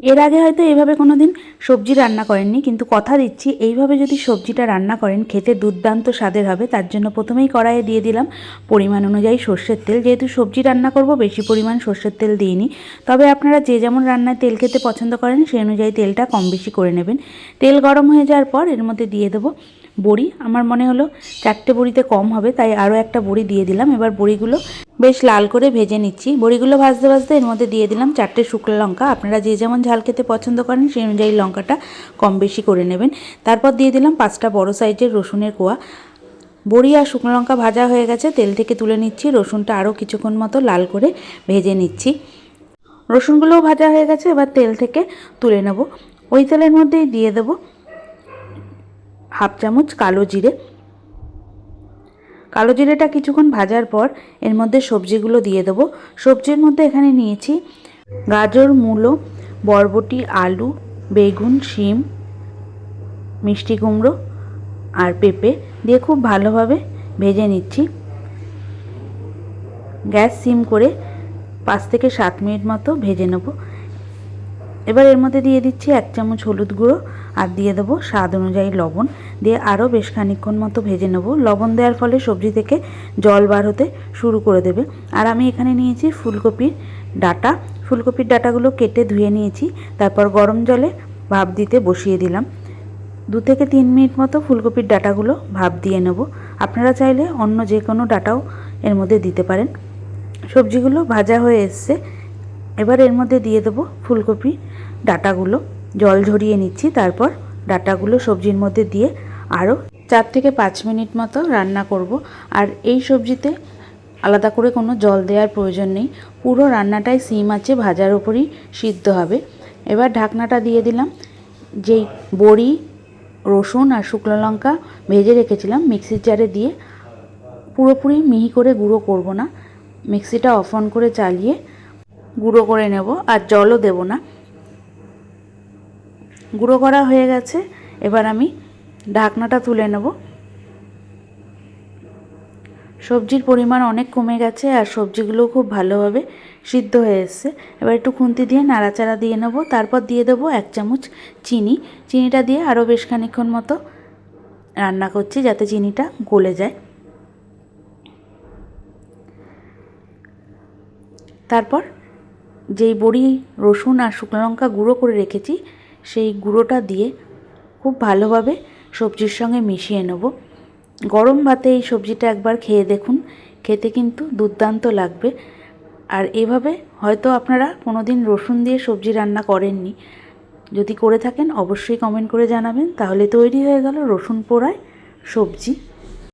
এর আগে হয়তো এইভাবে কোনো দিন সবজি রান্না করেননি, কিন্তু কথা দিচ্ছি, এইভাবে যদি সবজিটা রান্না করেন, খেতে দুর্দান্ত স্বাদের হবে। তার জন্য প্রথমেই কড়াইয়ে দিয়ে দিলাম পরিমাণ অনুযায়ী সর্ষের তেল। যেহেতু সবজি রান্না করব, বেশি পরিমাণ সর্ষের তেল দিইনি। তবে আপনারা যে যেমন রান্নায় তেল খেতে পছন্দ করেন, সেই অনুযায়ী তেলটা কম বেশি করে নেবেন। তেল গরম হয়ে যাওয়ার পর এর মধ্যে দিয়ে দেবো বড়ি। আমার মনে হলো চারটে বড়িতে কম হবে, তাই আরও একটা বড়ি দিয়ে দিলাম। এবার বড়িগুলো বেশ লাল করে ভেজে নিচ্ছি। বড়িগুলো ভাজতে ভাজতে এর মধ্যে দিয়ে দিলাম চারটে শুকনো লঙ্কা। আপনারা যে যেমন ঝাল খেতে পছন্দ করেন, সেই অনুযায়ী লঙ্কাটা কম বেশি করে নেবেন। তারপর দিয়ে দিলাম পাঁচটা বড় সাইজের রসুনের কোয়া। বড়ি আর শুকনো লঙ্কা ভাজা হয়ে গেছে, তেল থেকে তুলে নিচ্ছি। রসুনটা আরও কিছুক্ষণ মতো লাল করে ভেজে নিচ্ছি। রসুনগুলোও ভাজা হয়ে গেছে, এবার তেল থেকে তুলে নেব। ওই তেলের মধ্যেই দিয়ে দেবো হাফ চামচ কালো জিরে। কালো জিরেটা কিছুক্ষণ ভাজার পর এর মধ্যে সবজিগুলো দিয়ে দেবো। সবজির মধ্যে এখানে নিয়েছি গাজর, মূলো, বরবটি, আলু, বেগুন, শিম, মিষ্টি কুমড়ো আর পেঁপে দিয়ে খুব ভালোভাবে ভেজে নিচ্ছি। গ্যাস সিম করে পাঁচ থেকে সাত মিনিট মতো ভেজে নেব। এবার এর মধ্যে দিয়ে দিচ্ছি এক চামচ হলুদ গুঁড়ো আর দিয়ে দেবো স্বাদ অনুযায়ী লবণ। দিয়ে আরও বেশ খানিক্ষণ মতো ভেজে নেব। লবণ দেওয়ার ফলে সবজি থেকে জল বার হতে শুরু করে দেবে। আর আমি এখানে নিয়েছি ফুলকপির ডাটা। ফুলকপির ডাটাগুলো কেটে ধুয়ে নিয়েছি। তারপর গরম জলে ভাপ দিতে বসিয়ে দিলাম। দু থেকে তিন মিনিট মতো ফুলকপির ডাটাগুলো ভাপ দিয়ে নেব। আপনারা চাইলে অন্য যে কোনো ডাটাও এর মধ্যে দিতে পারেন। সবজিগুলো ভাজা হয়ে এসছে। এবার এর মধ্যে দিয়ে দেবো ফুলকপি ডাটাগুলো, জল ঝরিয়ে নিচ্ছি, তারপর ডাটাগুলো সবজির মধ্যে দিয়ে আরও চার থেকে পাঁচ মিনিট মতো রান্না করব। আর এই সবজিতে আলাদা করে কোনো জল দেওয়ার প্রয়োজন নেই। পুরো রান্নাটাই সিম আছে, ভাজার ওপরই সিদ্ধ হবে। এবার ঢাকনাটা দিয়ে দিলাম। যেই বড়ি, রসুন আর শুকনো লঙ্কা ভেজে রেখেছিলাম মিক্সির জারে দিয়ে পুরোপুরি মিহি করে গুঁড়ো করব না। মিক্সিটা অফ অন করে চালিয়ে গুঁড়ো করে নেব, আর জলও দেব না। গুঁড়ো করা হয়ে গেছে। এবার আমি ঢাকনাটা তুলে নেব। সবজির পরিমাণ অনেক কমে গেছে আর সবজিগুলো খুব ভালোভাবে সিদ্ধ হয়ে এসছে। এবার একটু খুন্তি দিয়ে নাড়াচাড়া দিয়ে নেব। তারপর দিয়ে দেবো এক চামচ চিনি। চিনিটা দিয়ে আরও বেশ খানিক্ষণ মতো রান্না করছি যাতে চিনিটা গলে যায়। তারপর যেই বড়ি, রসুন আর শুকনো লঙ্কা গুঁড়ো করে রেখেছি সেই গুঁড়োটা দিয়ে খুব ভালোভাবে সবজির সঙ্গে মিশিয়ে নেব। গরম ভাতে এই সবজিটা একবার খেয়ে দেখুন, খেতে কিন্তু দুর্দান্ত লাগবে। আর এভাবে হয়তো আপনারা কোনো দিন রসুন দিয়ে সবজি রান্না করেননি। যদি করে থাকেন, অবশ্যই কমেন্ট করে জানাবেন। তাহলে তৈরি হয়ে গেল রসুন পোড়ায় সবজি।